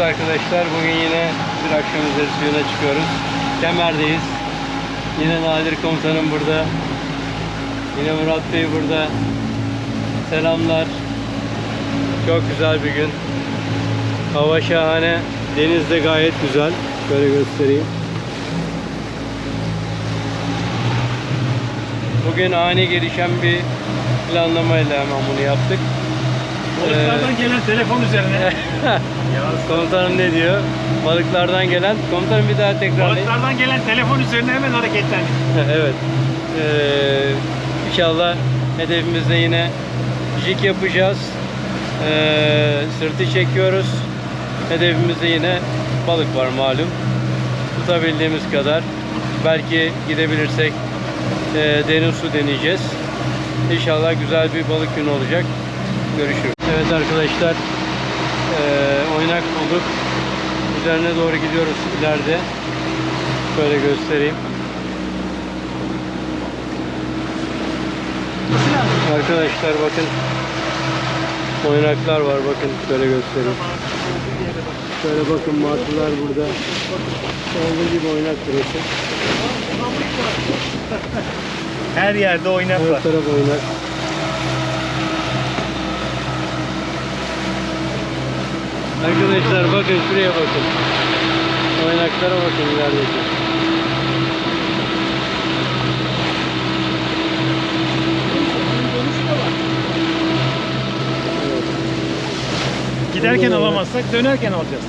Arkadaşlar bugün yine bir akşam üzeri suyuna çıkıyoruz. Kemer'deyiz. Yine Nadir komutanım burada. Yine Murat Bey burada. Selamlar. Çok güzel bir gün. Hava şahane. Deniz de gayet güzel. Şöyle göstereyim. Bugün ani gelişen bir planlamayla hemen bunu yaptık. Balıklardan gelen telefon üzerine. Komutanım ne diyor? Balıklardan gelen. Komutanım bir daha tekrarlayın. Balıklardan gelen telefon üzerine hemen hareketlendik. evet. Ee, inşallah hedefimizde yine jig yapacağız. Ee, sırtı çekiyoruz. Hedefimizde yine balık var malum. Tutabildiğimiz kadar. Belki gidebilirsek e, derin su deneyeceğiz. İnşallah güzel bir balık günü olacak. Görüşürüz. Evet arkadaşlar. e, oynak bulduk. Üzerine doğru gidiyoruz ileride. Şöyle göstereyim. Arkadaşlar bakın oynaklar var bakın şöyle göstereyim. Şöyle bakın martılar burada. Olduğu gibi oynak burası. Her yerde oynak Her taraf oynak. Arkadaşlar bakın şuraya bakın. Oynaklara bakın ilerideki. Giderken alamazsak dönerken alacağız.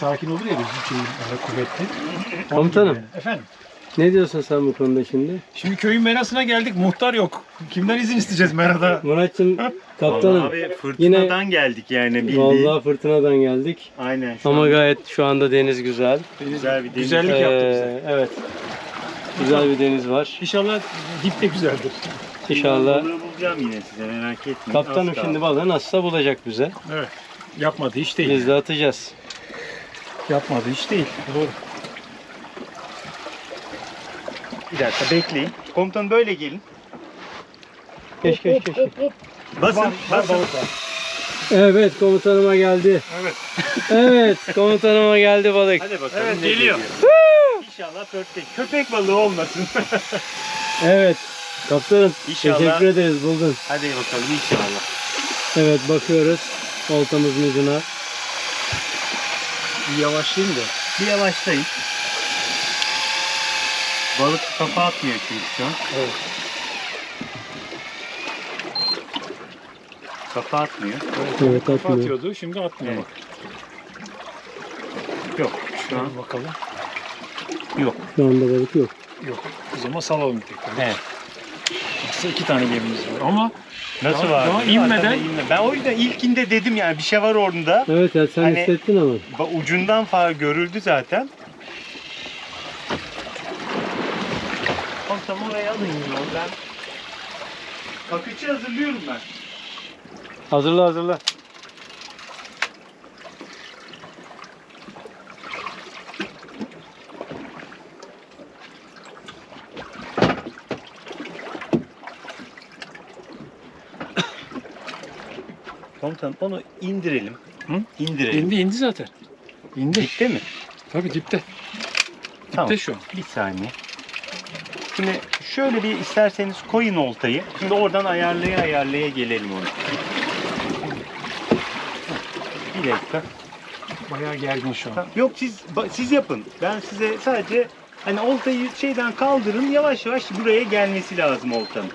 Sakin olur ya bizim için böyle kuvvetli. Komutanım Efendim. ne diyorsun sen bu konuda şimdi? Şimdi köyün merasına geldik. Muhtar yok. Kimden izin isteyeceğiz merada? Murat'cığım kaptanım Abi fırtınadan yine geldik yani bildiğin. vallahi fırtınadan geldik. Aynen Ama an gayet şu anda deniz güzel. güzel bir deniz. Güzellik Ee, yaptı bize. Evet. Güzel bir deniz var. İnşallah dip de güzeldir. İnşallah. Balığı bulacağım yine size merak etmeyin. Kaptanım kaldı. şimdi balığı nasılsa bulacak bize. Evet. Yapmadı iş değil. Biz de atacağız. Yapmadı iş değil. Doğru. Bir dakika bekleyin. Komutan böyle gelin. Geç geç geç. geç. Basın. Basın. balık var. Evet komutanıma geldi. Evet. Evet komutanıma geldi balık. Hadi bakalım Evet, ne geliyor. İnşallah pörtlek. Köpek balığı olmasın. Evet. Kaptanım İnşallah. teşekkür ederiz buldun. Hadi bakalım inşallah. Evet bakıyoruz oltamızın ucuna. Bir yavaşlayayım da. Bir yavaşlayın. Balık kafa atmıyor çünkü şu an. Evet. Kafa atmıyor. Evet Kafa atmıyor. atıyordu. Şimdi atmıyor Evet. Yok. Şu an bakalım. yok. Şu anda balık yok. Yok. O zaman salalım tekrar. Evet. Aslında iki tane gemimiz var ama Nasıl var? daha inmeden- Ben o yüzden ilkinde dedim yani bir şey var orada. Evet ya sen Hani- hissettin ama. Ucundan falan görüldü zaten. Tam oraya alın ya. Ben Kakıcı hazırlıyorum ben. Hazırla hazırla. Komutanım onu indirelim. Hı? İndirelim. indi indi zaten. İndi. Bitti mi? Tabii dipte. Tamam. Dipte şu an. Bir saniye. Şimdi şöyle bir isterseniz koyun oltayı. Şimdi oradan ayarlaya ayarlaya gelelim onu. Bir dakika. Bayağı gergin şu an. Yok siz siz yapın. Ben size sadece hani oltayı şeyden kaldırın yavaş yavaş buraya gelmesi lazım oltanın.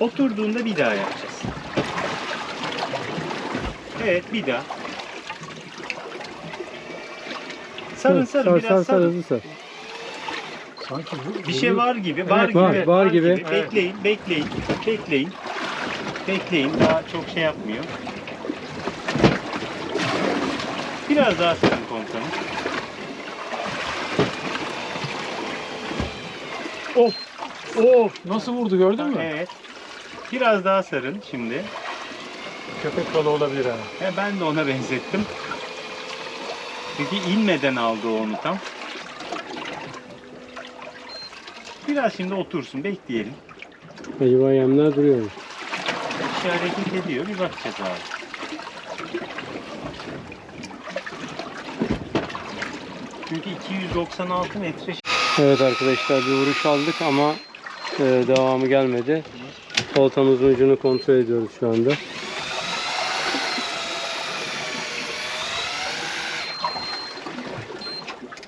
Oturduğunda bir daha yapacağız. Evet bir daha. Sarın sarın sar, biraz sar, sar, sarın. hızlı sar. Sanki bu, Bir şey var gibi, var Evet, gibi, var, var gibi. Evet. Bekleyin, bekleyin, bekleyin. Bekleyin, daha çok şey yapmıyor. Biraz daha sarın komutanım. Of. Of. Nasıl vurdu gördün mü? Evet. Biraz daha sarın şimdi. Köpek balığı olabilir ha. He, ben de ona benzettim. Çünkü inmeden aldı onu tam. Biraz şimdi otursun, bekleyelim. Acaba yemler duruyor mu? Şey hareket ediyor, bir bakacağız abi. Çünkü 296 metre Evet arkadaşlar bir vuruş aldık ama e, devamı gelmedi. Oltamızın ucunu kontrol ediyoruz şu anda.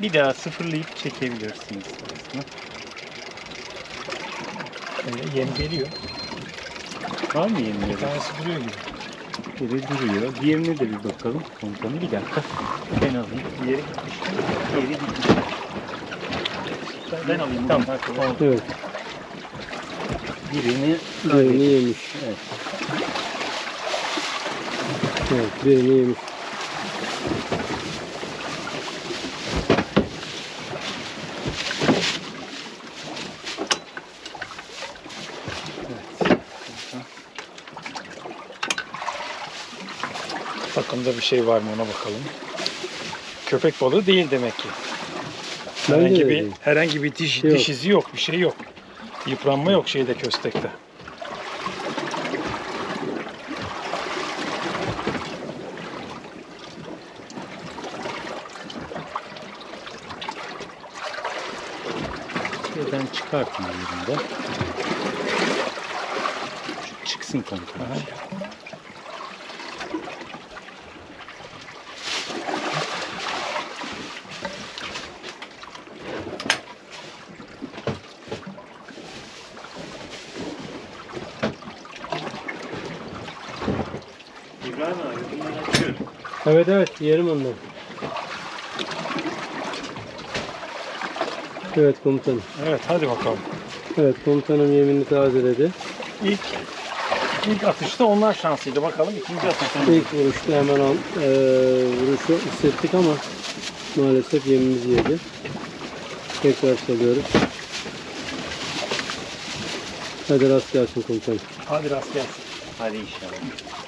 bir daha sıfırlayıp çekebilirsiniz aslında. Ee, yem geliyor. Var mı yeni Bir tanesi duruyor gibi. Biri duruyor. Diğerine de bir bakalım. Komutanım bir dakika. Ben alayım. Diğeri gitmişti. Diğeri gitmiş. Ben alayım. Tamam. Tamam. Evet. Birini Birini yemiş. Evet. Evet birini yemiş. Takımda bir şey var mı ona bakalım. Köpek balığı değil demek ki. Bence Herhangi de bir değil. herhangi bir diş, Yok. diş izi yok, bir şey yok. Yıpranma yok şeyde köstekte. Şuradan çıkartın yerinde. Çıksın komutanım. Evet evet yerim onları. Evet komutanım. Evet hadi bakalım. Evet komutanım yemini tazeledi. İlk ilk atışta onlar şanslıydı. Bakalım ikinci atışta. İlk vuruşta hemen al, eee, vuruşu hissettik ama maalesef yemimizi yedi. Tekrar salıyoruz. Hadi rast gelsin komutanım. Hadi rast gelsin. Hadi inşallah.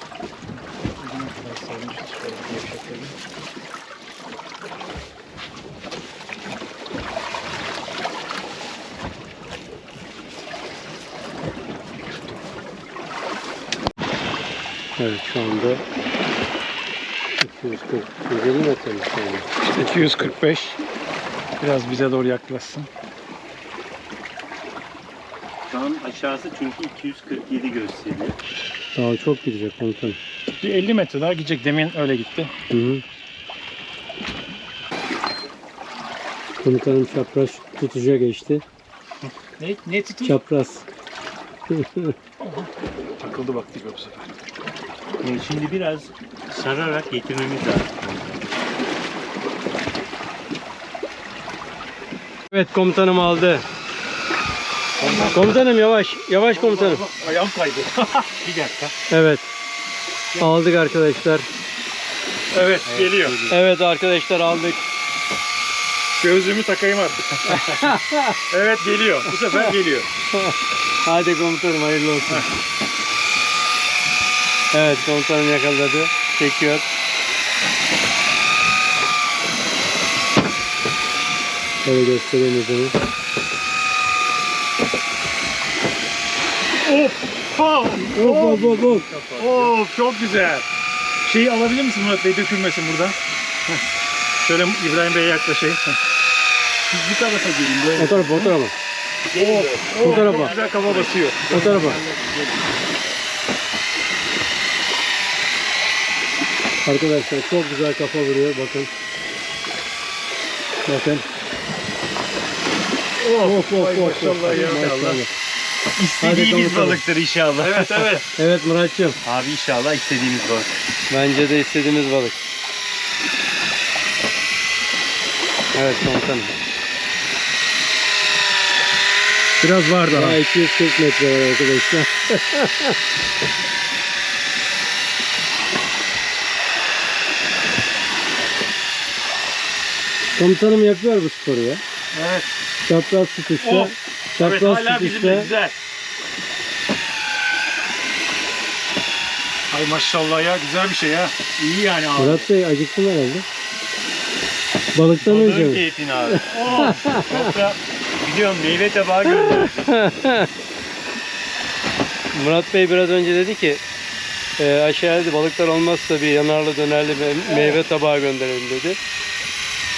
Sarmışız şöyle gevşetelim. Evet şu anda 240 150 metrelik yani. İşte 245. Biraz bize doğru yaklaşsın. Şu an aşağısı çünkü 247 gösteriyor. Daha çok gidecek komutanım. Bir 50 metre daha gidecek. Demin öyle gitti. Hı hı. Komutanım çapraz tutuşa geçti. Ne, ne tutuyor? Çapraz. Takıldı bak dibe bu sefer. Yani şimdi biraz sararak getirmemiz lazım. evet komutanım aldı. Komutanım yavaş. Yavaş komutanım. Ayağım kaydı. Bir dakika. Evet. Aldık arkadaşlar. evet, geliyor. Evet arkadaşlar aldık. Gözlüğümü takayım artık. evet geliyor. Bu sefer geliyor. Hadi komutanım hayırlı olsun. Evet komutanım yakaladı. Çekiyor. Şöyle göstereyim yüzünü. Of! Of! Hop hop hop. Of çok güzel. Şeyi alabilir misin Murat Bey? Dökülmesin burada. Heh. Şöyle İbrahim Bey'e yaklaşayım. Heh. Siz bu tarafa gelin. Böyle O tarafa o tarafa. Of, Bu tarafa. Çok güzel kafa basıyor. O tarafa. Arkadaşlar çok güzel kafa vuruyor bakın. Bakın. Of of Ay of. of. maşallah ya. Maşallah. İstediğimiz komutanım. balıktır inşallah. Evet evet. Evet Muratçım. Abi inşallah istediğimiz balık. Bence de istediğimiz balık. Evet komutanım. Biraz var Daha 240 metre var arkadaşlar. Komutanım yapıyor bu sporu ya. Evet. Çapraz tutuşta Of. Evet Çapraz hala tutuşta. bizimle güzel. Ay maşallah ya güzel bir şey ya. İyi yani abi. Murat Bey acıktın herhalde. Balıktan önce Balığın mi? keyfini abi. Yoksa biliyorum meyve tabağı gördüm. Murat Bey biraz önce dedi ki e, aşağıya dedi, balıklar olmazsa bir yanarlı dönerli me- meyve tabağı gönderelim dedi.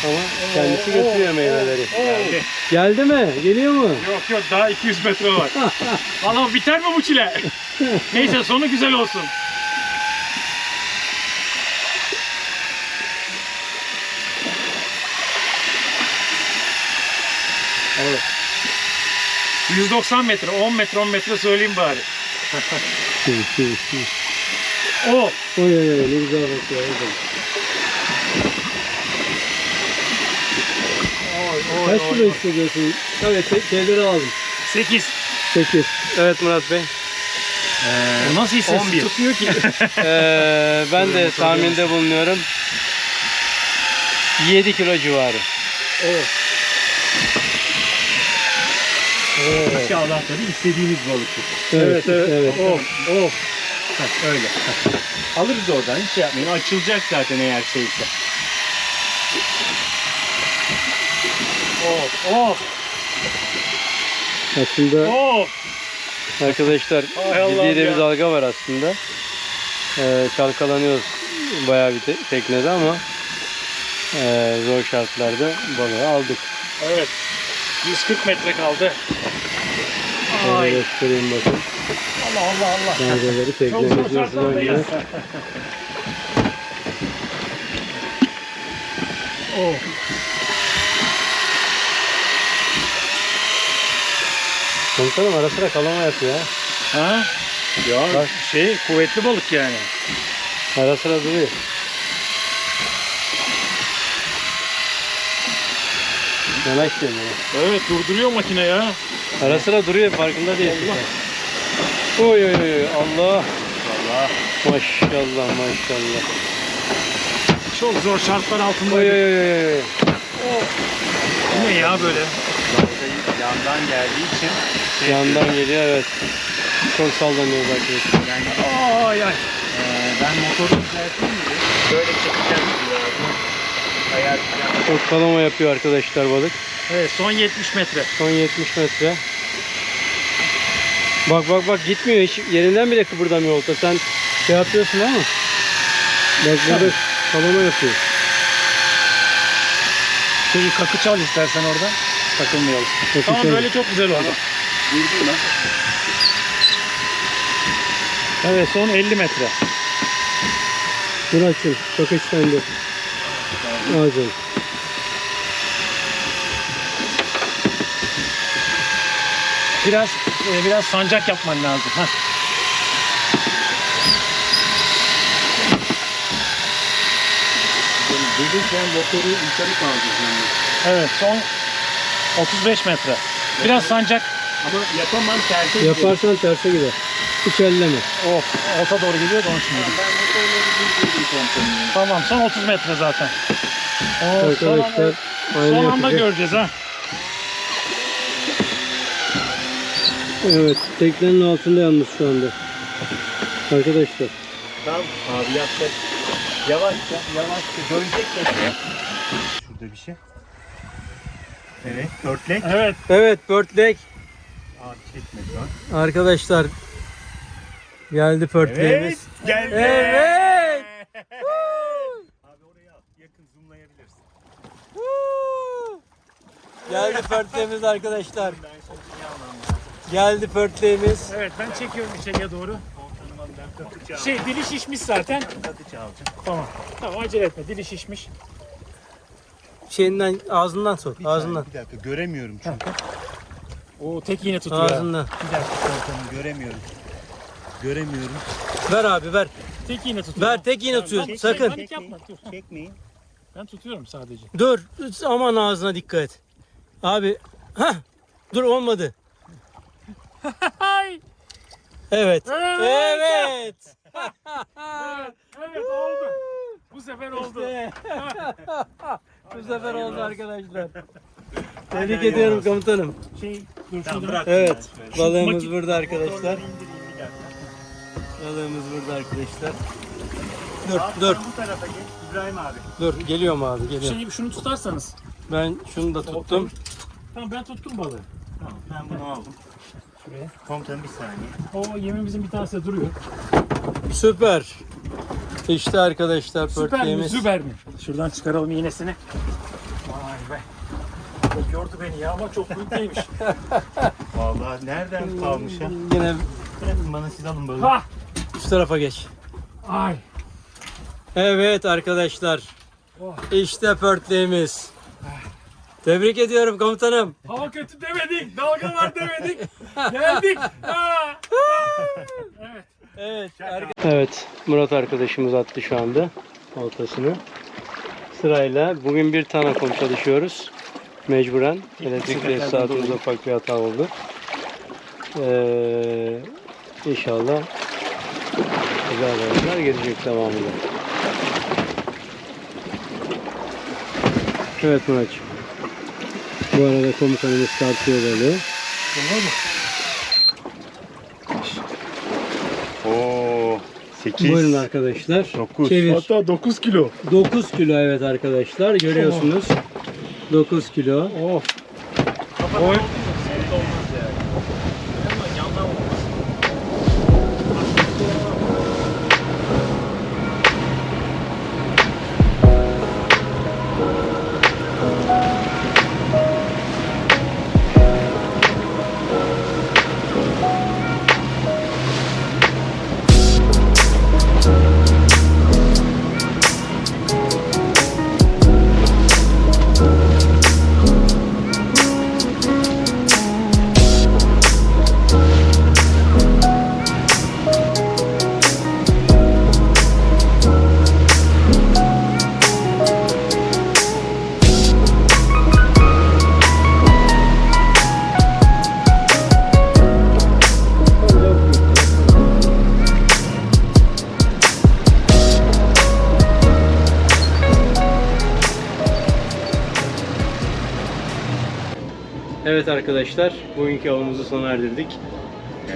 Ama kendisi götürüyor meyveleri. Geldi. Geldi mi? Geliyor mu? Yok yok daha 200 metre var. Allah'ım biter mi bu çile? Neyse sonu güzel olsun. Evet. 190 metre, 10 metre, 10 metre söyleyeyim bari. O oy oy oy ne güzel bakıyor. Kaç kilo hissediyorsun? Evet te- şeyleri aldım. 8. 8. Evet Murat Bey. O nasıl hissesi 11. tutuyor ki? Ee, ben de tahminde bulunuyorum. 7 kilo civarı. evet. İnşallah tabii istediğimiz balıktır. Evet, evet. Of, of. Heh, öyle. Alırız oradan hiç şey yapmayın. Açılacak zaten eğer şeyse. Of, of, Aslında of. arkadaşlar ciddi de bir dalga var aslında. Ee, çalkalanıyoruz bayağı bir te- teknede ama ee, zor şartlarda balığı aldık. Evet. 140 metre kaldı. Ay. göstereyim bakın. Allah Allah Allah. Dalgaları teknemizin önce. şartlardayız. Oh. Komutanım ara sıra kalama yapıyor ha. Ha? Ya Bak. şey kuvvetli balık yani. Ara sıra duruyor. Yanaş diyorum ya. Evet durduruyor makine ya. Ara sıra duruyor farkında değilsin. sen. Oy oy oy Allah. Allah. Maşallah maşallah. Çok zor şartlar altında. Oy oy oy oy oy. Bu ne ya böyle? Dalgayı yandan geldiği için şey Yandan geliyor evet. Çok sallanıyor arkadaşlar. yani Ay ay. Ee, ben motoru düzelteyim mi? Böyle çekeceğim biraz. Ayarlayacağım. Çok kalama yapıyor arkadaşlar balık. Evet son 70 metre. Son 70 metre. Bak bak bak gitmiyor hiç yerinden bile kıpırdamıyor olta. Sen şey yapıyorsun ama. Bak burada kalama yapıyor. Şeyi kakı çal istersen oradan. Takılmayalım. Kakı Tamam böyle çok güzel oldu. Evet son 50 metre. Dur açın. Çok istendi. Ağzın. Biraz e, biraz sancak yapman lazım. Heh. Gelirken motoru yukarı kaldıracağım. Evet son 35 metre. Biraz sancak. Ama yapamam terse giderim. Yaparsan terse gider. Hiç elleme. Of orta doğru geliyor da onun için. dedim. Tamam son 30 metre zaten. Oo, son, Arkadaşlar anda, aynı son anda yapacak. göreceğiz ha. Evet, teknenin altında yalnız şu anda. Arkadaşlar. Tamam abi yapacak. Yavaşça, yavaşça. Dönecek tekne. Şurada bir şey. Evet, dörtlek. Evet. Evet, Bird Lake. Abi çekme şu an. Arkadaşlar geldi Bird Lake'imiz. geldi. Evet. Abi oraya al. Yakın zoomlayabilirsin. Geldi Bird Lake'imiz arkadaşlar. Lazım? Geldi Bird Lake'imiz. Evet ben çekiyorum içeriye doğru. Şey dili şişmiş zaten. Tamam. Tamam acele etme dili şişmiş. Şeyinden ağzından sok. Bir Ağzından. saniye, Bir dakika göremiyorum çünkü. Oo tek iğne tutuyor. Ağzından. Bir dakika komutanım göremiyorum. Göremiyorum. Ver abi ver. Tek iğne tutuyor. Ver tek iğne Tamam, tutuyorsun. ben- Sakın. Panik yapma dur. Çekmeyin. Ben tutuyorum sadece. Dur. Aman ağzına dikkat et. Abi. Hah. Dur olmadı. Evet. Evet. Evet. Evet oldu. Bu sefer oldu. Bu sefer oldu arkadaşlar. Tebrik ediyorum komutanım. Şey Tamam bırak. Evet, balığımız burada arkadaşlar. Balığımız burada arkadaşlar. Dur, dur, Bu tarafa geç İbrahim abi. dur. Geliyorum abi, geliyorum. Şey, şunu tutarsanız. Ben şunu da tuttum. Tamam ben tuttum balığı. Tamam ben bunu aldım. Şuraya. Komutanım bir saniye. O yemimizin bir tanesi de duruyor. Süper. İşte arkadaşlar Süper mi? pörtleğimiz. Süper mi? Şuradan çıkaralım iğnesini. Vay be. Çok yordu beni ya ama çok büyük değilmiş. Vallahi nereden kalmış ha? Yine Bırakın bana siz alın balığı. ha! şu tarafa geç. Ay! Evet arkadaşlar. Oh. İşte pörtleğimiz. Tebrik ediyorum komutanım. Hava kötü demedik, dalga var demedik. Geldik. Ha! evet. Evet. Murat arkadaşımız attı şu anda oltasını. Sırayla bugün bir Tanakom çalışıyoruz. Mecburen. Elektrik tesisatımızda ufak bir hata oldu. Ee, inşallah güzel haberler gelecek devamında. Evet Muratçım. Bu arada komutanımız tartıyor balığı. Oo 8. Buyurun arkadaşlar. Dokuz. Çevir. Hatta 9 kilo. 9 kilo evet arkadaşlar görüyorsunuz. 9 kilo. Oh. Oy. Bugünkü avımızı sona erdirdik.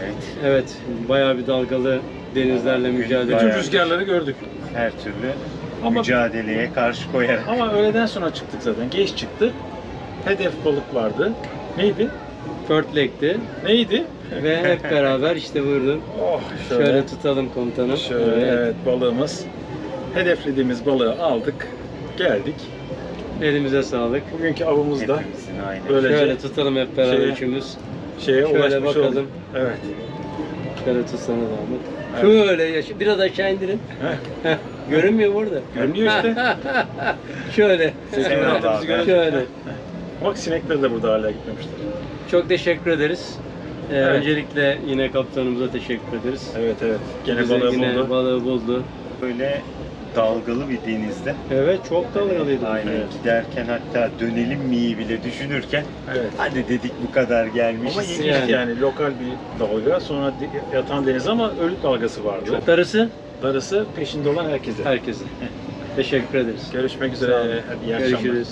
Evet. Evet bayağı bir dalgalı denizlerle mücadele. Bayağı. Bütün rüzgarları gördük. Her türlü Ama mücadeleye karşı koyarak. ama öğleden sonra çıktık zaten. Geç çıktık. Hedef balık vardı. Neydi? Pörtlekti Neydi? ve hep beraber işte buyurun. Oh Şöyle, tutalım komutanım. Şöyle Evet. evet balığımız. Hedeflediğimiz balığı aldık. Geldik. Elimize sağlık. Bugünkü avımızda Hepimizin aynı. Böylece Şöyle tutalım hep beraber şeye- üçümüz. şeye Şöyle ulaşmış bakalım. olduk. Evet. Şöyle tutsana zahmet. Evet. Şöyle yaş- biraz aşağı indirin. Heh. Heh, Görünmüyor burada. Görünüyor işte. Şöyle. Eyvallah abi. Şöyle. Bak sinekler de burada hala gitmemişler. Çok teşekkür ederiz. Ee, Evet. Öncelikle yine kaptanımıza teşekkür ederiz. Evet evet. Gene Bize balığı yine buldu. balığı buldu. Böyle dalgalı bir denizde. Evet çok dalgalıydı. Aynen Evet. giderken hatta dönelim miyi bile düşünürken Evet. hadi dedik bu kadar Ama gelmişiz. ilginç Yani. yani. lokal bir dalga sonra yatan deniz ama ölü dalgası vardı. Darısı Darısı peşinde olan herkese. herkese. Teşekkür ederiz. Görüşmek üzere. Hadi iyi akşamlar. Görüşürüz.